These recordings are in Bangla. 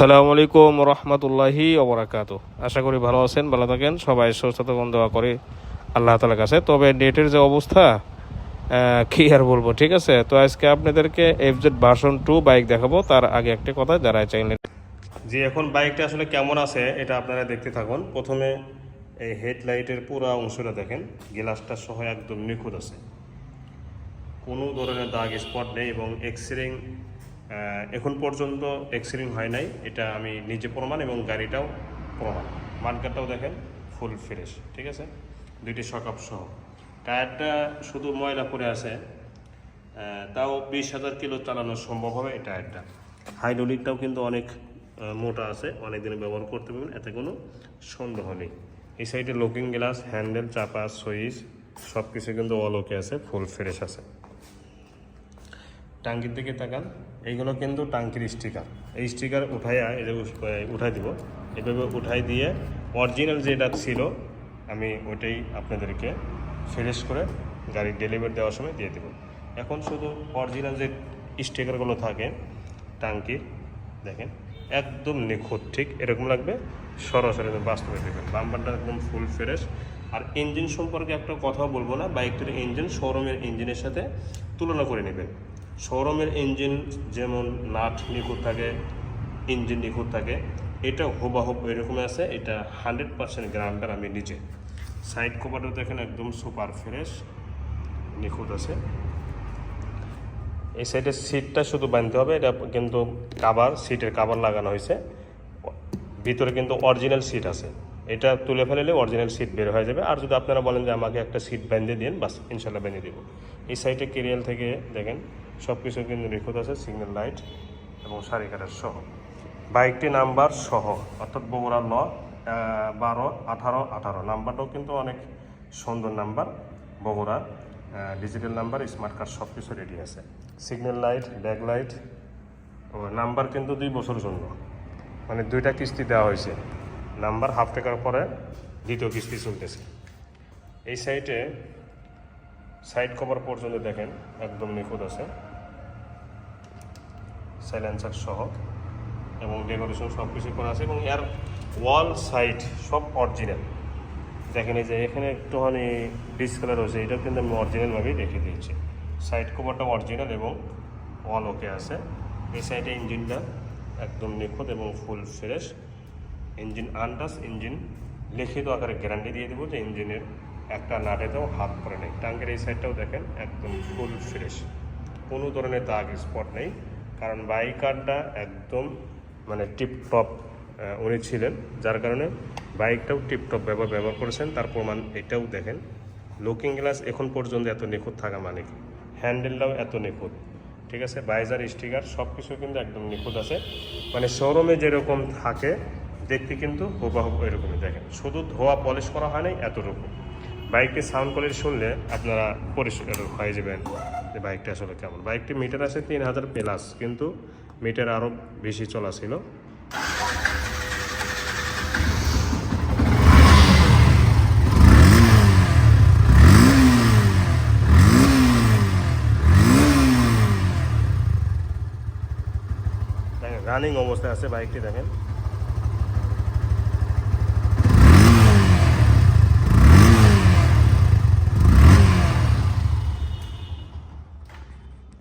আসসালামু আলাইকুম রহমতুল্লাহি ওবরাকাত। আশা করি ভালো আছেন, ভালো থাকেন। সবাই সুস্থ থাকুন, দোয়া করি আল্লাহ তালার কাছে। তবে নেটের যে অবস্থা কি আর বলব, ঠিক আছে? তো আজকে আপনাদেরকে এফজেড ভার্সন টু বাইক দেখাবো। তার আগে একটি কথা যারা চাইলেন যে এখন বাইকটা আসলে কেমন আছে, এটা আপনারা দেখতে থাকুন। প্রথমে এই হেডলাইটের পুরো অংশটা দেখেন। গ্লাসটা সহ একদম নিখুঁত আছে। কোনো ধরনের দাগ স্পট নেই এবং এক্সরিং এখন পর্যন্ত এক্সরিং হয় নাই। এটা আমি নিজে প্রমাণ এবং গাড়িটাও প্রমাণ। মার্কেটটাও দেখেন ফুল ফ্রেশ ঠিক আছে? দুইটি সকাপ সহ। টায়ারটা শুধু ময়লা পরে আছে। তাও বিশ হাজার কিলো চালানো সম্ভব হবে এই টায়ারটা হাইড্রোলিকটাও কিন্তু অনেক মোটা আছে অনেক দিন ব্যবহার করতে পারবেন, এতে কোনো সন্দেহ নেই। এই সাইডে লুকিং গ্লাস হ্যান্ডেল চাপা সুইচ সব কিছু কিন্তু অলোকে আছে ফুল ফ্রেশ আছে। টাঙ্কির দিকে তাকান। এইগুলো কিন্তু টাঙ্কির স্টিকার। এই স্টিকার উঠাইয়া এই যে উস- এ, উঠাই দিব। এভাবে উঠাই দিয়ে অরিজিনাল যেটা ছিল আমি ওইটাই আপনাদেরকে ফ্রেশ করে গাড়ি ডেলিভারি দেওয়ার সময় দিয়ে দেবো। এখন শুধু অরিজিনাল যে স্টিকারগুলো থাকে টাঙ্কির দেখেন একদম নিখুঁত ঠিক এরকম লাগবে সরাসরি বাস্তবে দেখবেন। বাম্পারটা একদম ফুল ফ্রেশ আর ইঞ্জিন সম্পর্কে একটা কথা বলব না বাইকটির ইঞ্জিন শোরুমের ইঞ্জিনের সাথে তুলনা করে নেবেন। শোরুমের ইঞ্জিন যেমন নাট নিখুঁত থাকে, ইঞ্জিন নিখুঁত থাকে, এটা হুবাহুব এরকম আছে, এটা হান্ড্রেড পার্সেন্ট গ্রান্টার আমি নিজে। সাইড কভারটা দেখেন একদম সুপার ফ্রেশ, নিখুঁত আছে। এই সাইডের সিটটা শুধু বানতে হবে, এটা কিন্তু কাবার সিটের কাভার লাগানো হয়েছে। ভিতরে কিন্তু অরিজিনাল সিট আছে। এটা তুলে ফেললে অরিজিনাল সিট বের হয়ে যাবে। আর যদি আপনারা বলেন যে আমাকে একটা সিট বেঁধে দিন, বাস ইনশাল্লাহ বেঁধে দিব। এই সাইডে কেরিয়াল থেকে দেখেন সব কিছু কিন্তু নিখুঁত আছে সিগন্যাল লাইট এবং সারি কাটার সহ। বাইকটি নাম্বার সহ, অর্থাৎ বগুড়া ল বারো, আঠারো আঠারো। নাম্বারটাও কিন্তু অনেক সুন্দর number Bogura digital number smart card সব কিছু রেডি আছে। Signal light back light number কিন্তু দুই বছর জন্য। মানে দুইটা কিস্তি দেওয়া হয়েছে। নাম্বার হাফ টাকার পরে দ্বিতীয় কিস্তি চলতেছে। এই সাইটে সাইড কভার পর্যন্ত দেখেন, একদম নিখুঁত আছে। সাইলেন্সার সহ এবং ডেকোরেশন সব কিছু করা আছে এবং এর ওয়াল সাইড সব অরিজিনাল দেখেন এই যে এখানে একটুখানি ডিসকালার হয়েছে এটাও কিন্তু আমি অরিজিনালভাবেই রেখে দিয়েছি। সাইড কভারটা অরিজিনাল এবং ওয়াল ওকে আছে। এই সাইডে ইঞ্জিনটা একদম নিখুঁত এবং ফুল ফ্রেশ ইঞ্জিন আনটাস ইঞ্জিন লিখিত আকারে গ্যারান্টি দিয়ে দেবো যে ইঞ্জিনের একটা নাটেতেও হাত পড়ে নেই। টাঙ্কের এই সাইডটাও দেখেন একদম ফুল ফ্রেশ কোনো ধরনের দাগ স্পট নেই। কারণ বাইকারটা একদম মানে টিপটপ উনি ছিলেন। যার কারণে বাইকটাও টিপটপ ব্যবহার ব্যবহার করেছেন। তার প্রমাণ এটাও দেখেন। লুকিং গ্লাস এখন পর্যন্ত এত নিখুঁত থাকা মানে কি? হ্যান্ডেলটাও এত নিখুঁত। ঠিক আছে, বাইজার, স্টিকার সব কিছু কিন্তু একদম নিখুঁত আছে। মানে শোরুমে যেরকম থাকে, দেখতে কিন্তু হুবাহুব এরকমই। দেখেন, শুধু ধোয়া পলিশ করা হয় নাই এতটুকু। বাইকটি সাউন্ড কোয়ালিটি শুনলে আপনারা পরিষ্কার হয়ে যাবেন যে বাইকটা আসলে কেমন। বাইকটি মিটার আছে তিন হাজার প্লাস কিন্তু মিটার আরও বেশি চলা ছিল রানিং অবস্থায় আছে বাইকটি, দেখেন।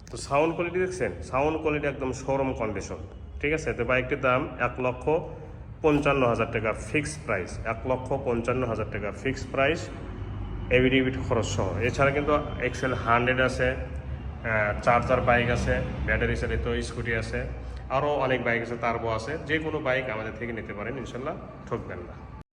তো সাউন্ড কোয়ালিটি দেখছেন? সাউন্ড কোয়ালিটি একদম শোরুম কন্ডিশন ঠিক আছে? তো বাইকটির দাম এক লক্ষ পঞ্চান্ন হাজার টাকা ফিক্সড প্রাইস এক লক্ষ পঞ্চান্ন হাজার টাকা ফিক্সড প্রাইস এভিডিভিট খরচ সহ এছাড়া কিন্তু এক্সেল হান্ড্রেড আছে চার্জার বাইক আছে, ব্যাটারি চালিত স্কুটি আছে, আরও অনেক বাইক আছে, তারবো আছে। যে কোনো বাইক আমাদের থেকে নিতে পারেন, ইনশাল্লাহ ঠকবেন না।